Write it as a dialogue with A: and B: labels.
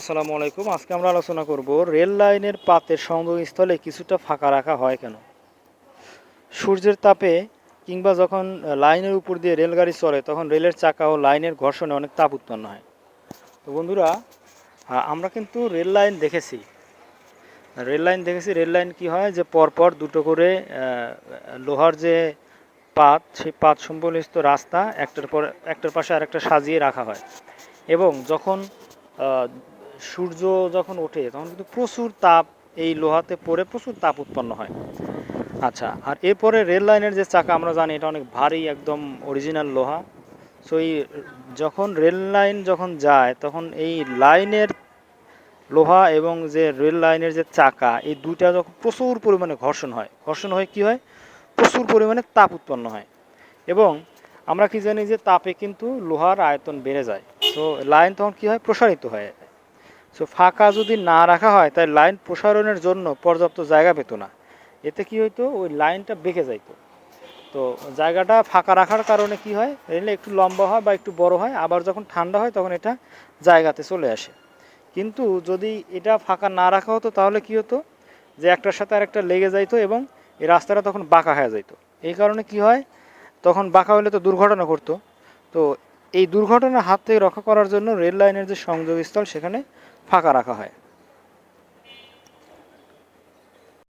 A: আসসালামু আলাইকুম। আজকে আমরা আলোচনা করব রেল লাইনের পাতের সংযোগস্থলে কিছুটা ফাঁকা রাখা হয় কেন? সূর্যের তাপে কিংবা যখন লাইনের উপর দিয়ে রেলগাড়ি চলে, তখন রেলের চাকা ও লাইনের ঘর্ষণে অনেক তাপ উৎপন্ন হয়। তো বন্ধুরা আমরা কিন্তু রেল লাইন দেখেছি। রেল লাইন দেখেছি, রেল লাইন কি হয় যে পরপর দুটো করে লোহার যে পাত, সেই পাত সম্বলিত রাস্তা একটার পর, একটার পাশে আরেকটা সাজিয়ে রাখা হয়। এবং যখন সূর্য যখন ওঠে, তখন কিন্তু প্রচুর তাপ এই লোহাতে পড়ে, প্রচুর তাপ উৎপন্ন হয়। আচ্ছা আর এরপরে রেল লাইনের যে চাকা, আমরা জানি এটা অনেক ভারী, একদম অরিজিনাল লোহা। সো এই যখন রেল লাইন যখন যায়, তখন এই লাইনের লোহা এবং যে রেল লাইনের যে চাকা, এই দুইটা যখন প্রচুর পরিমাণে ঘর্ষণ হয়। ঘর্ষণ হয়ে কি হয়? প্রচুর পরিমাণে তাপ উৎপন্ন হয়। এবং আমরা কি জানি যে তাপে কিন্তু লোহার আয়তন বেড়ে যায়। তো লাইন তখন কি হয়? প্রসারিত হয় সো ফাঁকা যদি না রাখা হয়, তাই লাইন প্রসারণের জন্য পর্যাপ্ত জায়গা পেত না। এতে কি হইতো? ওই লাইনটা বেঁকে যাইতো। তো, জায়গাটা ফাঁকা রাখার কারণে কি হয়? রেলে একটু লম্বা হয় বা একটু বড় হয়, আবার যখন ঠান্ডা হয়, তখন এটা জায়গাতে চলে আসে। কিন্তু যদি এটা ফাঁকা না রাখা হতো, তাহলে কি হতো? যে একটার সাথে আর একটা লেগে যাইতো এবং এই রাস্তাটা তখন বাঁকা হয়ে যাইতো। এই কারণে কি হয়? তখন বাঁকা হলে তো দুর্ঘটনা ঘটতো। তো এই দুর্ঘটনার হাত থেকে রক্ষা করার জন্য রেল লাইনের যে সংযোগস্থল, সেখানে ফাঁকা রাখা হয়।